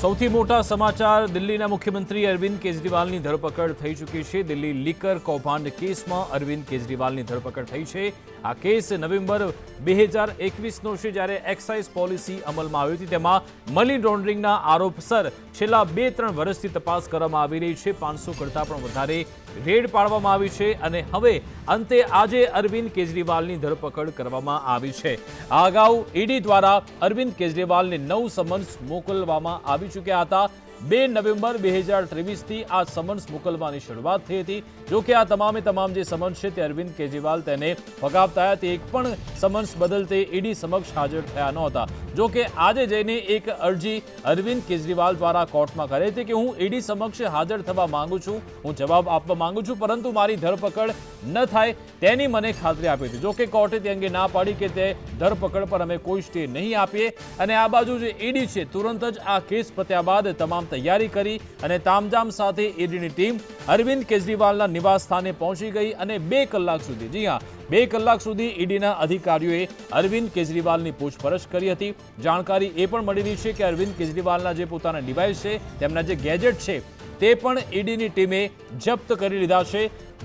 સૌથી મોટા સમાચાર, દિલ્હીના મુખ્યમંત્રી અરવિંદ કેજરીવાલની ધરપકડ થઈ ચૂકી છે. દિલ્હી લીકર કૌભાંડ કેસમાં અરવિંદ કેજરીવાલની ધરપકડ થઈ છે. આ કેસ નવેમ્બર બે હજાર એકવીસનો છે જ્યારે એક્સાઇઝ પોલિસી અમલમાં આવી હતી. તેમાં મની લોન્ડરિંગના આરોપસર છેલ્લા બે ત્રણ વર્ષથી તપાસ કરવામાં આવી રહી છે. પાંચસો કરતાં પણ વધારે રેડ પાડવામાં આવી છે અને હવે અંતે આજે અરવિંદ કેજરીવાલની ધરપકડ કરવામાં આવી છે. આ અગાઉ ઈડી દ્વારા અરવિંદ કેજરીવાલને નવ સમન્સ મોકલવામાં આવી ચૂક્યા હતા. બે નવેમ્બર બે હજાર ત્રેવીસથી આ સમન્સ મોકલવાની શરૂઆત થઈ હતી. જો કે આ તમામે તમામ જે સમન્સ છે તે અરવિંદ કેજરીવાલ તેને ફગાવતા હતા. તે એક પણ સમન્સ બદલતે ઈડી સમક્ષ હાજર થયા નહોતા. જો કે આજે જઈને એક અરજી અરવિંદ કેજરીવાલ દ્વારા કોર્ટમાં કરી હતી કે હું ઈડી સમક્ષ હાજર થવા માંગુ છું. હું જવાબ આપવા માંગુ છું, પરંતુ મારી ધરપકડ ન થાય તેની મને ખાતરી આપી હતી. જો કે કોર્ટે તે અંગે ના પાડી કે તે ધરપકડ પર અમે કોઈ સ્ટે નહીં આપીએ. અને આ બાજુ જે ઈડી છે, તુરંત જ આ કેસ પત્યા બાદ તમામ તૈયારી કરી અને તામઝામ સાથે ઈડીની ટીમ અરવિંદ કેજરીવાલના નિવાસ સ્થાને પહોંચી ગઈ અને બે કલાક સુધી, જી હા, બે કલાક સુધી ઈડીના અધિકારીઓએ અરવિંદ કેજરીવાલની પૂછપરછ કરી હતી. જાણકારી એ પણ મળી રહી છે કે અરવિંદ કેજરીવાલના જે પોતાના ડિવાઇસ છે, તેમના જે ગેજેટ છે, તે પણ ઈડીની ટીમે જપ્ત કરી લીધા છે.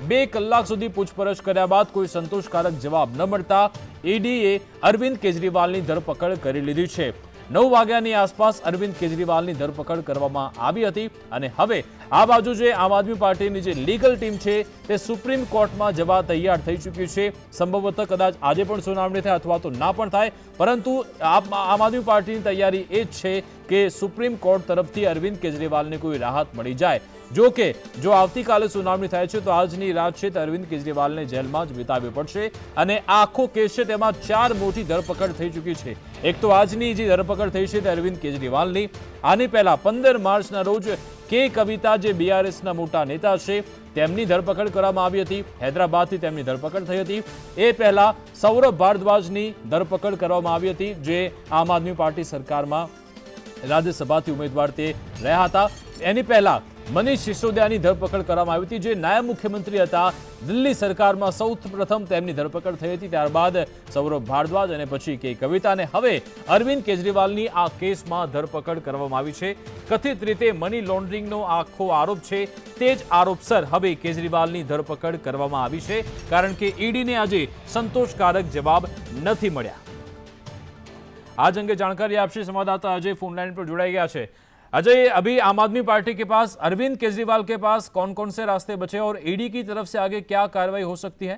બે કલાક સુધી પૂછપરછ કર્યા બાદ કોઈ સંતોષકારક જવાબ ન મળતા ઈડીએ અરવિંદ કેજરીવાલની ધરપકડ કરી લીધી છે. નવ વાગ્યાની આસપાસ અરવિંદ કેજરીવાલની ધરપકડ કરવામાં આવી હતી અને હવે આ બાજુ જે આમ આદમી પાર્ટીની જે લીગલ ટીમ છે તે સુપ્રીમ કોર્ટમાં જવા તૈયાર થઈ ચૂક્યું છે. સંભવતઃ કદાચ આજે પણ સુનાવણી થાય અથવા તો ના પણ થાય. પરંતુ આમ આદમી પાર્ટીની તૈયારી એ જ છે કે સુપ્રીમ કોર્ટ તરફથી અરવિંદ કેજરીવાલને કોઈ રાહત મળી જાય. જો કે, જો આવતીકાલે સુનાવણી થાય છે, તો આજની રાત છે તે અરવિંદ કેજરીવાલને જેલમાં જ વિતાવવી પડશે અને આખો કેસ છે તેમાં ચાર મોટી ધરપકડ થઈ ચૂકી છે. એક તો આજની જે ધરપકડ થઈ છે તે અરવિંદ કેજરીવાલની. આની પહેલા પંદર માર્ચના રોજ કે કવિતા, જે બીઆરએસના મોટા નેતા છે, તેમની ધરપકડ કરવામાં આવી હતી. હૈદરાબાદથી તેમની ધરપકડ થઈ હતી. એ પહેલા સૌરભ ભારદ્વાજની ધરપકડ કરવામાં આવી હતી, જે આમ આદમી પાર્ટી સરકારમાં રાજ્યસભાથી ઉમેદવાર તે રહ્યા હતા. એની પહેલા મનીષ સિસોદિયાની ધરપકડ કરવામાં આવી હતી, જે નાયબ મુખ્યમંત્રી હતા. દિલ્હી સરકારમાં સૌથી પ્રથમ તેમની ધરપકડ થઈ હતી, ત્યારબાદ સૌરભ ભારદ્વાજ અને પછી કે કવિતા અને હવે અરવિંદ કેજરીવાલની આ કેસમાં ધરપકડ કરવામાં આવી છે. કથિત રીતે મની લોન્ડરિંગનો આખો આરોપ છે. તે જ આરોપસર હવે કેજરીવાલની ધરપકડ કરવામાં આવી છે, કારણ કે ઈડીને આજે સંતોષકારક જવાબ નથી મળ્યા. आज अंगे जानकारी आपसे संवाददाता अजय फोनलाइन पर जुड़ाई गया है अजय अभी आम आदमी पार्टी के पास अरविंद केजरीवाल के पास कौन कौन से रास्ते बचे और ईडी की तरफ़ से आगे क्या कार्रवाई हो सकती है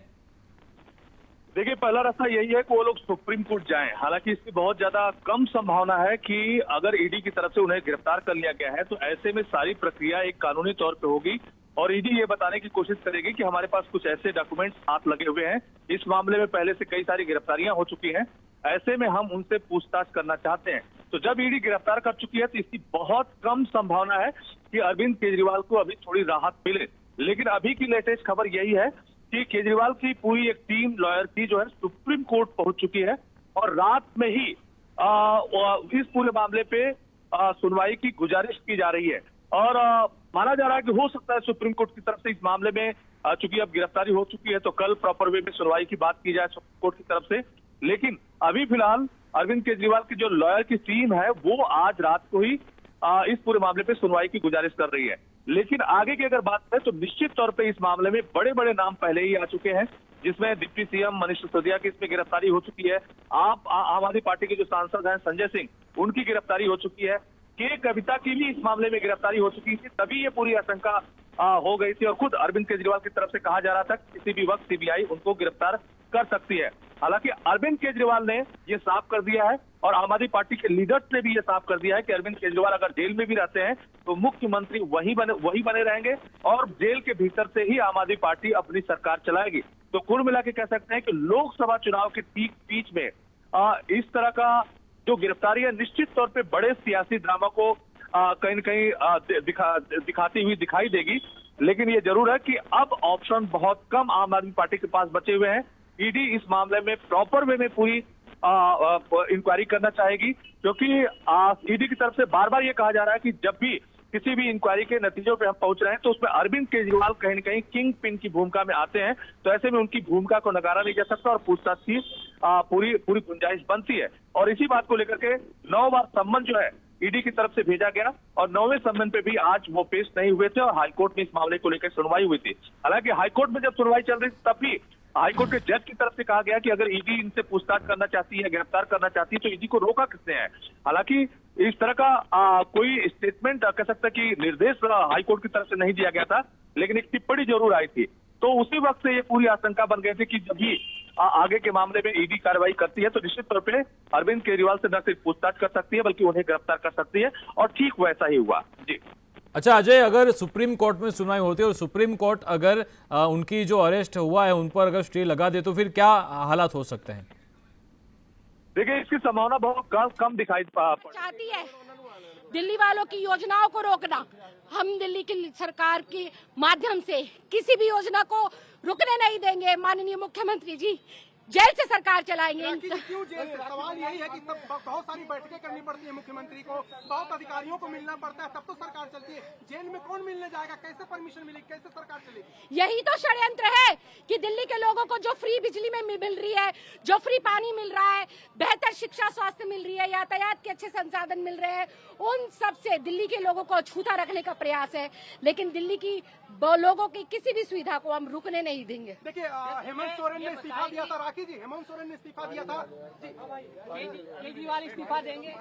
देखिए, पहला रास्ता यही है कि वो लोग सुप्रीम कोर्ट जाएँ। हालाँकि इसकी बहुत ज़्यादा कम संभावना है कि अगर ईडी की तरफ़ से उन्हें गिरफ़्तार कर लिया गया है तो ऐसे में सारी प्रक्रिया एक कानूनी तौर पे होगी और ईडी ये बताने की कोशिश करेगी कि हमारे पास कुछ ऐसे डॉक्यूमेंट्स हाथ लगे हुए हैं। इस मामले में पहले से कई सारी गिरफ्तारियाँ हो चुकी हैं। ऐसे में हम उनसे पूछताछ करना चाहते हैं। तो जब ईडी गिरफ़्तार कर चुकी है तो इसकी बहुत कम संभावना है कि अरविंद केजरीवाल को अभी थोड़ी राहत मिले। लेकिन अभी की लेटेस्ट खबर यही है कि केजरीवाल की पूरी एक टीम लॉयर की जो है सुप्रीम कोर्ट पहुँच चुकी है और रात में ही आ, इस पूरे मामले पे सुनवाई की गुजारिश की जा रही है। और आ, माना जा रहा है कि हो सकता है सुप्रीम कोर्ट की तरफ़ से इस मामले में चूँकि अब गिरफ्तारी हो चुकी है तो कल प्रॉपर वे में सुनवाई की बात की जाए सुप्रीम कोर्ट की तरफ़ से। लेकिन अभी फ़िलहाल अरविंद केजरीवाल की जो लॉयर की टीम है वो आज रात को ही आ, इस पूरे मामले पे सुनवाई की गुजारिश कर रही है। लेकिन आगे की अगर बात करें तो निश्चित तौर पे इस मामले में बड़े बड़े नाम पहले ही आ चुके हैं जिसमें डिप्टी सीएम मनीष सिसोदिया की इसमें गिरफ्तारी हो चुकी है। आप आम आदमी पार्टी के जो सांसद हैं संजय सिंह उनकी गिरफ्तारी हो चुकी है। के कविता की भी इस मामले में गिरफ्तारी हो चुकी थी तभी ये पूरी आशंका हो गई थी। और खुद अरविंद केजरीवाल की तरफ़ से कहा जा रहा था किसी भी वक्त सीबीआई उनको गिरफ़्तार कर सकती है। हालाँकि अरविंद केजरीवाल ने ये साफ़ कर दिया है और आम आदमी पार्टी के लीडर्स ने भी ये साफ़ कर दिया है कि अरविंद केजरीवाल अगर जेल में भी रहते हैं तो मुख्यमंत्री वही बने वही बने रहेंगे और जेल के भीतर से ही आम आदमी पार्टी अपनी सरकार चलाएगी। तो कुल मिला के कह सकते हैं कि लोकसभा चुनाव के ठीक बीच में आ, इस तरह का जो गिरफ्तारी है निश्चित तौर पर बड़े सियासी ड्रामा को कहीं ना कहीं दिखा दिखाती हुई दिखाई देगी। लेकिन ये ज़रूर है कि अब ऑप्शन बहुत कम आम आदमी पार्टी के पास बचे हुए हैं। ईडी इस मामले में प्रॉपर वे में पूरी इंक्वायरी करना चाहेगी, क्योंकि ईडी की तरफ़ से बार बार ये कहा जा रहा है कि जब भी किसी भी इंक्वायरी के नतीजों पे हम पहुँच रहे हैं तो उसमें अरविंद केजरीवाल कहीं ना कहीं किंग पिन की भूमिका में आते हैं तो ऐसे में उनकी भूमिका को नकारा नहीं जा सकता और पूछताछ की पूरी पूरी गुंजाइश बनती है। और इसी बात को लेकर के नौ बार सम्मन जो है, ईडी की तरफ़ से भेजा गया, और नौवें सम्मेलन पे भी आज वो पेश नहीं हुए थे और हाईकोर्ट में इस मामले को लेकर सुनवाई हुई थी। हालाँकि हाईकोर्ट में जब सुनवाई चल रही थी, तब भी हाईकोर्ट के जज की तरफ़ से कहा गया कि अगर ईडी इनसे पूछताछ करना चाहती है गिरफ़्तार करना चाहती है तो ईडी को रोका किसने है? हालाँकि इस तरह का आ, कोई स्टेटमेंट कह सकता कि निर्देश हाईकोर्ट की तरफ़ से नहीं दिया गया था लेकिन एक टिप्पणी ज़रूर आई थी। तो उसी वक्त से ये पूरी आशंका बन गई थी कि जब भी आगे के मामले में ईडी कार्रवाई करती है तो निश्चित तौर पर अरविंद केजरीवाल से न सिर्फ़ पूछताछ कर सकती है बल्कि उन्हें गिरफ़्तार कर सकती है और ठीक वैसा ही हुआ। जी। अच्छा अजय अगर सुप्रीम कोर्ट में सुनवाई होती है और सुप्रीम कोर्ट अगर अ, उनकी जो अरेस्ट हुआ है उन पर अगर स्टे लगा दे तो फिर क्या हालात हो सकते हैं? देखिए इसकी संभावना बहुत कम कम दिखाई पा- चाहती है दिल्ली वालों की योजनाओं को रोकना। हम दिल्ली की सरकार के माध्यम से किसी भी योजना को रुकने नहीं देंगे। माननीय मुख्यमंत्री जी जेल से सरकार चलाएँगे। क्यों जेल? सवाल यही है कि तब बहुत सारी बैठकें करनी पड़ती है मुख्यमंत्री को। बहुत अधिकारियों को मिलना पड़ता है तब तो सरकार चलती है। जेल में कौन मिलने जाएगा? कैसे परमिशन मिलेगी? कैसे सरकार चलेगी? यही तो षड्यंत्र है कि दिल्ली के लोगों को जो फ्री बिजली में मिल रही है जो फ्री पानी मिल रहा है बेहतर शिक्षा स्वास्थ्य मिल रही है यातायात के अच्छे संसाधन मिल रहे हैं उन सबसे दिल्ली के लोगों को छूता रखने का प्रयास है। लेकिन दिल्ली की लोगों की किसी भी सुविधा को हम रुकने नहीं देंगे। देखिए हेमंत सोरेन ने इस्तीफा दिया था राखी जी हेमंत सोरेन ने इस्तीफा दिया था जी केजरीवाल इस्तीफा देंगे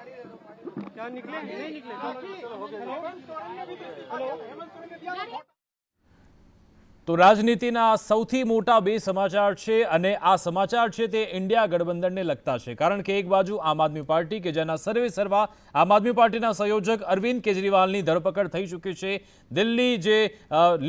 क्या निकले नहीं निकले हेमंत सोरेन ने भी तो इस्तीफा दिया था। हेमंत सोरेन ने दिया था તો રાજનીતિના સૌથી મોટા બે સમાચાર છે અને આ સમાચાર છે તે ઇન્ડિયા ગઠબંધનને લગતા છે. કારણ કે એક બાજુ આમ આદમી પાર્ટી કે જેના સર્વે સર્વા આમ આદમી પાર્ટીના સંયોજક અરવિંદ કેજરીવાલની ધરપકડ થઈ ચૂકી છે. દિલ્હી જે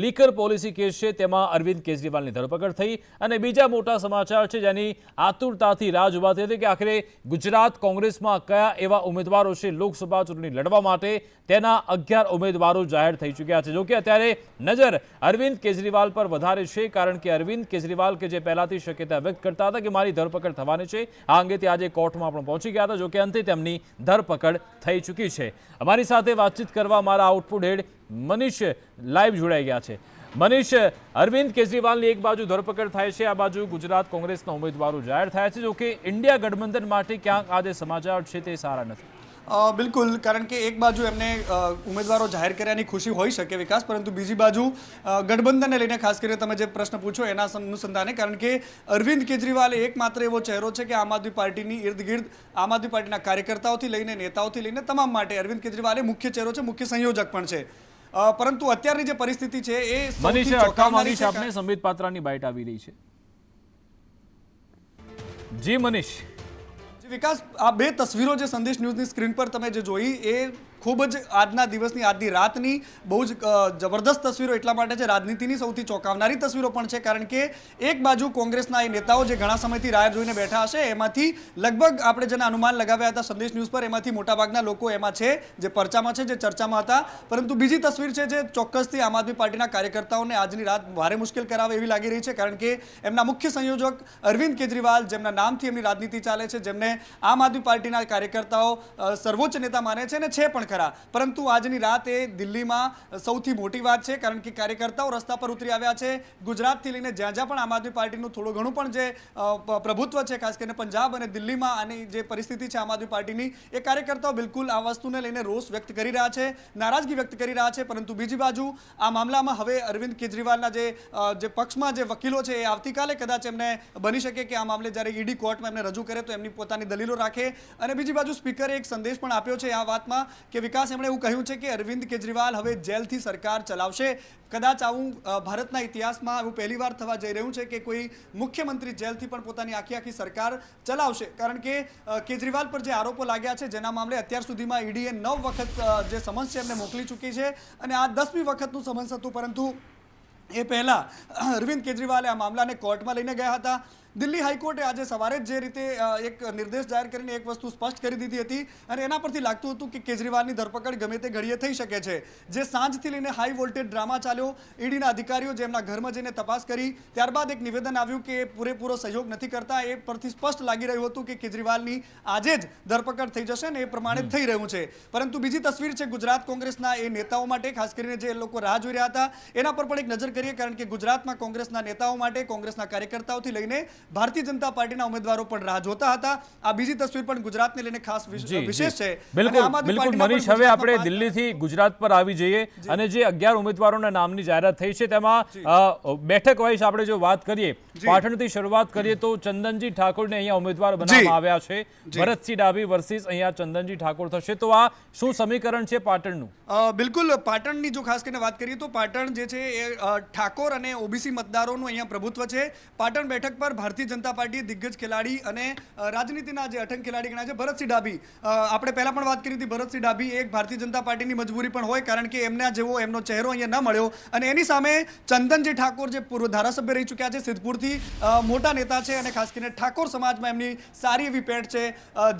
લીકર પોલિસી કેસ છે તેમાં અરવિંદ કેજરીવાલની ધરપકડ થઈ. અને બીજા મોટા સમાચાર છે જેની આતુરતાથી રાહ જોવાતી હતી કે આખરે ગુજરાત કોંગ્રેસમાં કયા એવા ઉમેદવારો છે લોકસભા ચૂંટણી લડવા માટે. તેના અગિયાર ઉમેદવારો જાહેર થઈ ચૂક્યા છે. જોકે અત્યારે નજર અરવિંદ કેજરીવાલ પર વધારે છે, કારણ કે અરવિંદ કેજરીવાલ કે જે પહેલાથી શક્યતા વ્યક્ત કરતા હતા કે મારી ધરપકડ થવાની છે, આ અંગે તે આજે કોર્ટમાં પણ પહોંચી ગયા હતા જોકે અંતે તેમની ધરપકડ થઈ ચૂકી છે. અમારી સાથે વાતચીત કરવા મારા આઉટપુટ હેડ મનીષ લાઈવ જોડાઈ ગયા છે. મનીષ, અરવિંદ કેજરીવાલની એક બાજુ ધરપકડ થાય છે, આ બાજુ ગુજરાત કોંગ્રેસના ઉમેદવારો જાહેર થયા છે જોકે ઇન્ડિયા ગઠબંધન માટે ક્યાંક આજે સમાચાર છે તે સારા નથી. બિલકુલ કારણ કે એક બાજુ એમને ઉમેદવારો જાહેર કર્યાની ખુશી હોઈ શકે વિકાસ પરંતુ બીજી બાજુ ગઠબંધનને લઈને ખાસ કરીને તમે જે પ્રશ્ન પૂછો એના અનુસંધાને કારણ કે અરવિંદ કેજરીવાલ એકમાત્ર એવો ચહેરો છે કે આમ આદમી પાર્ટીની ઇર્દ ગિર્દ આમ આદમી પાર્ટીના કાર્યકર્તાઓથી લઈને નેતાઓથી લઈને તમામ માટે અરવિંદ કેજરીવાલ એ મુખ્ય ચહેરો છે મુખ્ય સંયોજક પણ છે પરંતુ અત્યારની જે પરિસ્થિતિ છે એ મનીષે. આપને સંબિત પાત્રાની બાઇટ આવી રહી છે જી મનીષ વિકાસ આ બે તસવીરો જે સંદેશ ન્યૂઝની સ્ક્રીન પર તમે જે જોઈ એ ખૂબ જ આજના દિવસની, આજની રાતની બહુ જ જબરદસ્ત તસવીરો એટલા માટે છે, રાજનીતિની સૌથી ચોંકાવનારી તસવીરો પણ છે, કારણ કે એક બાજુ કોંગ્રેસના એ નેતાઓ જે ઘણા સમયથી રાહ જોઈને બેઠા હશે, એમાંથી લગભગ આપણે જેના અનુમાન લગાવ્યા હતા સંદેશ ન્યૂઝ પર, એમાંથી મોટાભાગના લોકો એમાં છે, જે પરચામાં છે, જે ચર્ચામાં હતા. પરંતુ બીજી તસવીર છે જે ચોક્કસથી આમ આદમી પાર્ટીના કાર્યકર્તાઓને આજની રાત ભારે મુશ્કેલ કરાવે એવી લાગી રહી છે, કારણ કે એમના મુખ્ય સંયોજક અરવિંદ કેજરીવાલ, જેમના નામથી એમની રાજનીતિ ચાલે છે, જેમને આમ આદમી પાર્ટીના કાર્યકર્તાઓ સર્વોચ્ચ નેતા માને છે અને છે પણ ખરા. પરંતુ આજની રાત એ દિલ્હીમાં સૌથી મોટી વાત છે, કારણ કે કાર્યકર્તાઓ રસ્તા પર ઉતરી આવ્યા છે. ગુજરાતથી લઈને જ્યાં જ્યાં પણ આમ આદમી પાર્ટીનું થોડું ઘણું પણ જે પ્રભુત્વ છે, ખાસ કરીને પંજાબ અને દિલ્હીમાં આની જે પરિસ્થિતિ છે આમ આદમી પાર્ટીની, એ કાર્યકર્તાઓ બિલકુલ આ વસ્તુને લઈને રોષ વ્યક્ત કરી રહ્યા છે, નારાજગી વ્યક્ત કરી રહ્યા છે. પરંતુ બીજી બાજુ, આ મામલામાં હવે અરવિંદ કેજરીવાલના જે પક્ષમાં જે વકીલો છે, એ આવતીકાલે કદાચ એમને બની શકે કે આ મામલે જ્યારે ઈડી કોર્ટમાં એમને રજૂ કરે તો એમની પોતાની દલીલો રાખે. અને બીજી બાજુ સ્પીકરે એક સંદેશ પણ આપ્યો છે આ વાતમાં કે વિકાસ એમણે એવું કહ્યું છે કે અરવિંદ કેજરીવાલ હવે જેલથી સરકાર ચલાવશે. કદાચ આવું ભારતના ઇતિહાસમાં એવું પહેલીવાર થવા જઈ રહ્યું છે કે કોઈ મુખ્યમંત્રી જેલથી પણ પોતાની આખી આખી સરકાર ચલાવશે. કારણ કે કેજરીવાલ પર જે આરોપો લાગ્યા છે, જેના મામલે અત્યાર સુધીમાં ઈડીએ નવ વખત જે સમન્સ છે એમને મોકલી ચૂકી છે અને આ દસમી વખતનું સમન્સ હતું. પરંતુ એ પહેલાં અરવિંદ કેજરીવાલે આ મામલાને કોર્ટમાં લઈને ગયા હતા. દિલ્હી હાઈકોર્ટે આજે સવારે જ જે રીતે એક નિર્દેશ જાહેર કરીને એક વસ્તુ સ્પષ્ટ કરી દીધી હતી અને એના પરથી લાગતું હતું કે કેજરીવાલની ધરપકડ ગમે તે ઘડીએ થઈ શકે છે. જે સાંજથી લઈને હાઈ વોલ્ટેજ ડ્રામા ચાલ્યો ઈડીના અધિકારીઓ જેમના ઘરમાં જઈને તપાસ કરી ત્યારબાદ એક નિવેદન આવ્યું કે એ પૂરેપૂરો સહયોગ નથી કરતા એ પરથી સ્પષ્ટ લાગી રહ્યું હતું કે કેજરીવાલની આજે જ ધરપકડ થઈ જશે ને એ પ્રમાણે થઈ રહ્યું છે. પરંતુ બીજી તસવીર છે ગુજરાત કોંગ્રેસના એ નેતાઓ માટે ખાસ કરીને જે લોકો રાહ જોઈ રહ્યા હતા એના પર પણ એક નજર કરીએ કારણ કે ગુજરાતમાં કોંગ્રેસના નેતાઓ માટે કોંગ્રેસના કાર્યકર્તાઓથી લઈને ભારતીય જનતા પાર્ટીના ઉમેદવારો પણ રાહ જોતા હતા. આ બીજી તસવીર પણ ગુજરાતને લઈને ખાસ વિશેષ છે. બિલકુલ બિલકુલ. મનીષ હવે આપણે દિલ્હીથી ગુજરાત પર આવી જઈએ અને જે અગિયાર ઉમેદવારોના નામની જાહેરાત થઈ છે તેમાં બેઠક વાઇઝ આપણે જો વાત કરીએ પાટણથી શરૂઆત કરીએ તો ચંદનજી ઠાકોરને અહીંયા ઉમેદવાર બનાવવામાં આવ્યા છે. ભરતસિંહ ડાભી વર્સિસ અહીંયા ચંદનજી ઠાકોર થશે. તો આ શું સમીકરણ છે પાટણનું? બિલકુલ પાટણની જો ખાસ કરીને વાત કરીએ તો પાટણ જે છે એ ઠાકોર અને ઓબીસી મતદારોનું અહીંયા પ્રભુત્વ છે. પાટણ બેઠક પર ભારતીય જનતા પાર્ટી દિગ્ગજ ખેલાડી અને રાજનીતિના જે અઠંગ ખેલાડી ગણાય છે, ભરતસિંહ ડાભી. આપણે પહેલાં પણ વાત કરી હતી, ભરતસિંહ ડાભી એક ભારતીય જનતા પાર્ટીની મજબૂરી પણ હોય કારણ કે એમના જેવો એમનો ચહેરો અહીંયા ન મળ્યો. અને એની સામે ચંદનજી ઠાકોર જે પૂર્વ ધારાસભ્ય રહી ચૂક્યા છે, સિદ્ધપુરથી મોટા નેતા છે અને ખાસ કરીને ઠાકોર સમાજમાં એમની સારી એવી પેટ છે.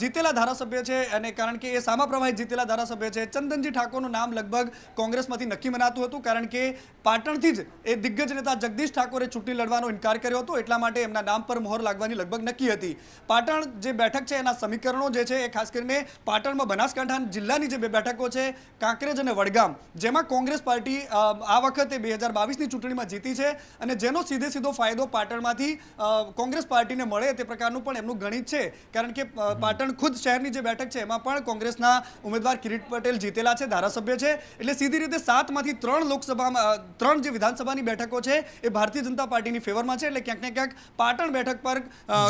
જીતેલા ધારાસભ્ય છે અને કારણ કે એ સામા પ્રવાહી જીતેલા ધારાસભ્ય છે. ચંદનજી ઠાકોરનું નામ લગભગ કોંગ્રેસમાંથી નક્કી મનાતું હતું કારણ કે પાટણથી જ એ દિગ્ગજ નેતા જગદીશ ઠાકોરે ચૂંટણી લડવાનો ઇનકાર કર્યો હતો. એટલા માટે એમના નામ પર મોહર લાગવાની લગભગ નક્કી હતી. પાટણ જે બેઠક છે, એના સમીકરણો જે છે, એ ખાસ કરીને પાટણમાં બનાસકાંઠા જિલ્લાની જે બે બેઠકો છે, કાંકરેજ અને વડગામ, જેમાં કોંગ્રેસ પાર્ટી આ વખતે બે હજાર બાવીસની ચૂંટણીમાં જીતી છે અને જેનો સીધે સીધો ફાયદો પાટણમાંથી કોંગ્રેસ પાર્ટીને મળે તે પ્રકારનું પણ એમનું ગણિત છે. કારણ કે પાટણ ખુદ શહેરની જે બેઠક છે, એમાં પણ કોંગ્રેસના ઉમેદવાર કિરીટ પટેલ જીતેલા છે, ધારાસભ્ય છે. એટલે સીધી રીતે સાતમાંથી ત્રણ લોકસભામાં ત્રણ જે વિધાનસભાની બેઠકો છે, એ ભારતીય જનતા પાર્ટીની ફેવરમાં છે. એટલે ક્યાંક ને ક્યાંક પાટણ બેઠક પર.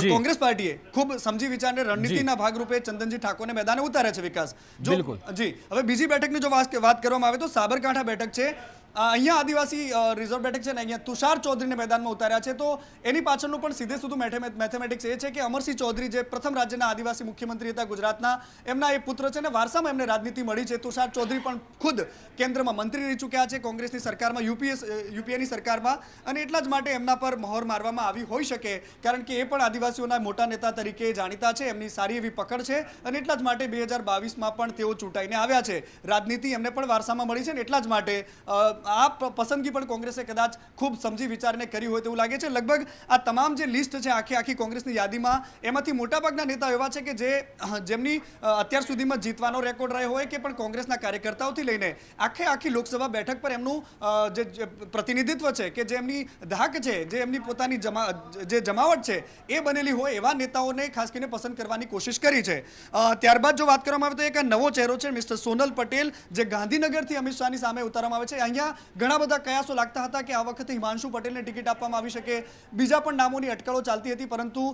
કોંગ્રેસ પાર્ટીએ ખૂબ સમજી વિચારને રણનીતિના ભાગરૂપે ચંદનજી ઠાકોરને મેદાને ઉતાર્યા છે વિકાસ જો. જી હવે બીજી બેઠકની જો વાત કરવામાં આવે તો સાબરકાંઠા બેઠક છે અહીંયા આદિવાસી રિઝર્વ બેઠક છે ને, અહીંયા તુષાર ચૌધરીને મેદાનમાં ઉતાર્યા છે. તો એની પાછળનું પણ સીધે સીધું મેથેમે- મેથેમેટિક્સ એ છે કે અમરસિંહ ચૌધરી જે પ્રથમ રાજ્યના આદિવાસી મુખ્યમંત્રી હતા ગુજરાતના, એમના એ પુત્ર છે ને, વારસામાં એમને રાજનીતિ મળી છે. તુષાર ચૌધરી પણ ખુદ કેન્દ્રમાં મંત્રી રહી ચૂક્યા છે, કોંગ્રેસની સરકારમાં યુપીએસ યુપીએની સરકારમાં, અને એટલા જ માટે એમના પર મહોર મારવામાં આવી હોઈ શકે, કારણ કે એ પણ આદિવાસીઓના મોટા નેતા તરીકે જાણીતા છે, એમની સારી એવી પકડ છે, અને એટલા જ માટે બે હજાર બાવીસમાં પણ તેઓ ચૂંટાઈને આવ્યા છે. રાજનીતિ એમને પણ વારસામાં મળી છે ને, એટલા જ માટે આ પસંદગી પણ કોંગ્રેસે કદાચ ખૂબ સમજી વિચારને કરી હોય તેવું લાગે છે. લગભગ આ તમામ જે લિસ્ટ છે આખી આખી કોંગ્રેસની યાદીમાં એમાંથી મોટાભાગના નેતાઓ એવા છે કે જે જેમની અત્યાર સુધીમાં જીતવાનો રેકોર્ડ રહ્યો હોય કે પણ કોંગ્રેસના કાર્યકર્તાઓથી લઈને આખે આખી લોકસભા બેઠક પર એમનું જે પ્રતિનિધિત્વ છે કે જે એમની ધાક છે, જે એમની પોતાની જમા, જે જમાવટ છે એ બનેલી હોય એવા નેતાઓને ખાસ કરીને પસંદ કરવાની કોશિશ કરી છે. ત્યારબાદ જો વાત કરવામાં આવે તો એક નવો ચહેરો છે, મિસ્ટર સોનલ પટેલ, જે ગાંધીનગરથી અમિત શાહની સામે ઉતારવામાં આવે છે. અહીંયા ઘણા બધા કયાસો લાગતા હતા કે આ વખતે હિમાંશુ પટેલને ટિકિટ આપવામાં આવી શકે. બીજા પણ નામોની અટકળો ચાલતી હતી, પરંતુ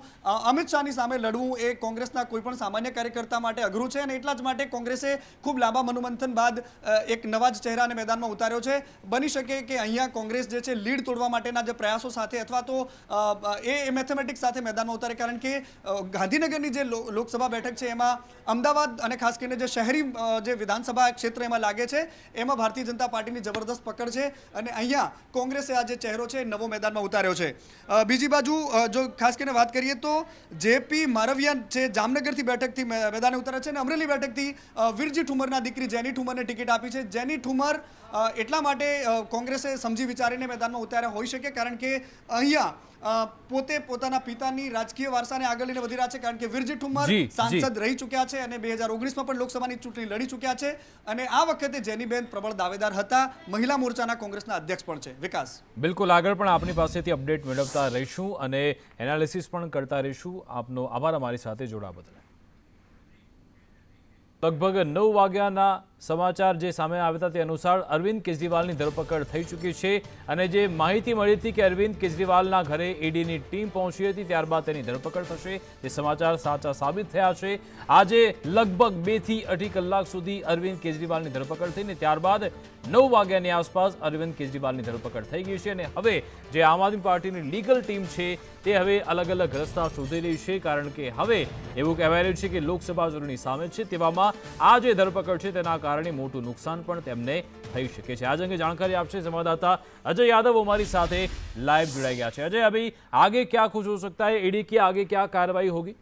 અમિત શાહની સામે લડવું એ કોંગ્રેસના કોઈ પણ સામાન્ય કાર્યકર્તા માટે અઘરું છે અને એટલા જ માટે કોંગ્રેસે ખૂબ લાંબા મનોમંથન બાદ એક નવા જ ચહેરાને મેદાનમાં ઉતાર્યો છે. બની શકે કે અહીંયા કોંગ્રેસ જે છે, લીડ તોડવા માટેના જે પ્રયાસો સાથે અથવા તો એ મેથેમેટિક્સ સાથે મેદાનમાં ઉતારે, કારણ કે ગાંધીનગરની જે લોકસભા બેઠક છે, એમાં અમદાવાદ અને ખાસ કરીને જે શહેરી જે વિધાનસભા ક્ષેત્ર એમાં લાગે છે, એમાં ભારતીય જનતા પાર્ટીની જબરદસ્ત પકડ છે અને અહીંયા કોંગ્રેસે આ જે ચહેરો છે નવો મેદાનમાં ઉતાર્યો છે. બીજી બાજુ જો ખાસ કરીને વાત કરીએ તો જેપી મારવિયા છે જામનગરથી બેઠકથી મેદાને ઉતાર્યા છે અને અમરેલી બેઠકથી વીરજી ઠુમરના દીકરી જેની ઠુમરને ટિકિટ આપી છે. જેની ઠુમર એટલા માટે કોંગ્રેસે સમજી વિચારીને મેદાનમાં ઉતાર્યા હોઈ શકે, કારણ કે અહીંયા પોતે પોતાના પિતાની રાજકીય વારસાને આગળ લઈને વધી રહ્યા છે કારણ કે વિરજી ઠુમર. સાંસદ રહી ચૂક્યા છે અને બે હજાર ઓગણીસમાં પણ લોકસભાની ચૂંટણી લડી ચૂક્યા છે અને આ વખતે જેનીબેન પ્રબળ દાવેદાર હતા મહિલા મોરચાના કોંગ્રેસના અધ્યક્ષ પણ છે. વિકાસ. બિલકુલ આગળ પણ આપની પાસેથી અપડેટ મેળવતા રહીશું અને એનાલિસિસ પણ કરતા રહીશું. આપનો આભાર અમારી સાથે જોડાવા બદલ. લગભગ નવ વાગ્યાના સમાચાર જે સામે આવ્યા હતા તે અનુસાર અરવિંદ કેજરીવાલની ધરપકડ થઈ ચૂકી છે અને જે માહિતી મળી હતી કે અરવિંદ કેજરીવાલના ઘરે ઈડીની ટીમ પહોંચી હતી, ત્યારબાદ તેની ધરપકડ થશે. તે સમાચાર સાચા સાબિત થયા છે, આજે લગભગ બેથી અઢી કલાક સુધી અરવિંદ કેજરીવાલની ધરપકડ થઈને ત્યારબાદ નવ વાગ્યાની આસપાસ અરવિંદ કેજરીવાલની ધરપકડ થઈ ગઈ છે અને હવે જે આમ આદમી પાર્ટીની લીગલ ટીમ છે તે હવે અલગ અલગ રસ્તા શોધી રહી છે, કારણ કે હવે એવું કહેવાય રહ્યું છે કે લોકસભા ચૂંટણી સામે છે, તેવામાં આ જે ધરપકડ છે તેના કારણે મોટું નુકસાન પણ તેમને થઈ શકે છે. આજ અંગે જાણકારી આપશે સંવાદદાતા અજય યાદવ અમારી સાથે લાઈવ જોડાઈ ગયા છે. અજય, અભી આગે ક્યાં ખુશ હો સકતા હૈ? ઈડી કી આગે ક્યાં કાર્યવાહી હોગી?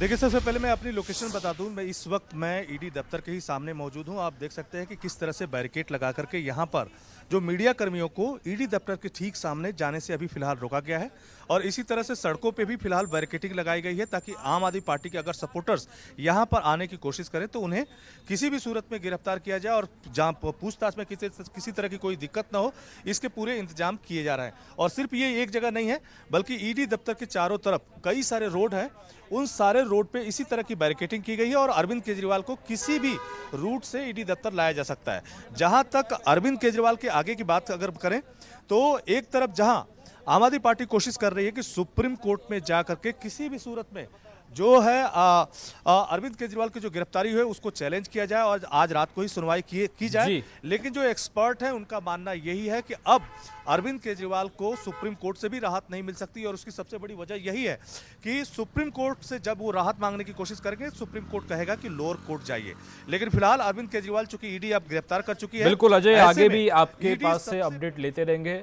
देखिए, सबसे पहले मैं अपनी लोकेशन बता दूँ। मैं इस वक्त मैं ईडी दफ्तर के ही सामने मौजूद हूँ। आप देख सकते हैं कि किस तरह से बैरिकेड लगा करके यहाँ पर जो मीडिया कर्मियों को ईडी दफ्तर के ठीक सामने जाने से अभी फ़िलहाल रोका गया है और इसी तरह से सड़कों पे भी फ़िलहाल बैरिकेडिंग लगाई गई है ताकि आम आदमी पार्टी के अगर सपोर्टर्स यहाँ पर आने की कोशिश करें तो उन्हें किसी भी सूरत में गिरफ़्तार किया जाए और जहाँ पूछताछ में किसी किसी तरह की कोई दिक्कत ना हो, इसके पूरे इंतज़ाम किए जा रहे हैं। और सिर्फ़ ये एक जगह नहीं है, बल्कि ईडी दफ्तर के चारों तरफ़ कई सारे रोड हैं, उन सारे रोड पे इसी तरह की बैरिकेटिंग की गई है और अरविंद केजरीवाल को किसी भी रूट से ईडी दफ्तर लाया जा सकता है। जहाँ तक अरविंद केजरीवाल के आगे की बात अगर करें तो एक तरफ़ जहाँ आम आदमी पार्टी कोशिश कर रही है कि सुप्रीम कोर्ट में जा करके किसी भी सूरत में जो है आ, आ, अरविंद केजरीवाल की जो गिरफ्तारी हुई उसको चैलेंज किया जाए और आज रात को ही सुनवाई की, की जाए। लेकिन जो एक्सपर्ट है उनका मानना यही है कि अब अरविंद केजरीवाल को सुप्रीम कोर्ट से भी राहत नहीं मिल सकती और उसकी सबसे बड़ी वजह यही है कि सुप्रीम कोर्ट से जब वो राहत मांगने की कोशिश करेंगे सुप्रीम कोर्ट कहेगा कि लोअर कोर्ट जाइए। लेकिन फ़िलहाल अरविंद केजरीवाल चूँकि ईडी अब गिरफ़्तार कर चुकी है। बिल्कुल अजय आगे भी आपके पास से अपडेट लेते रहेंगे।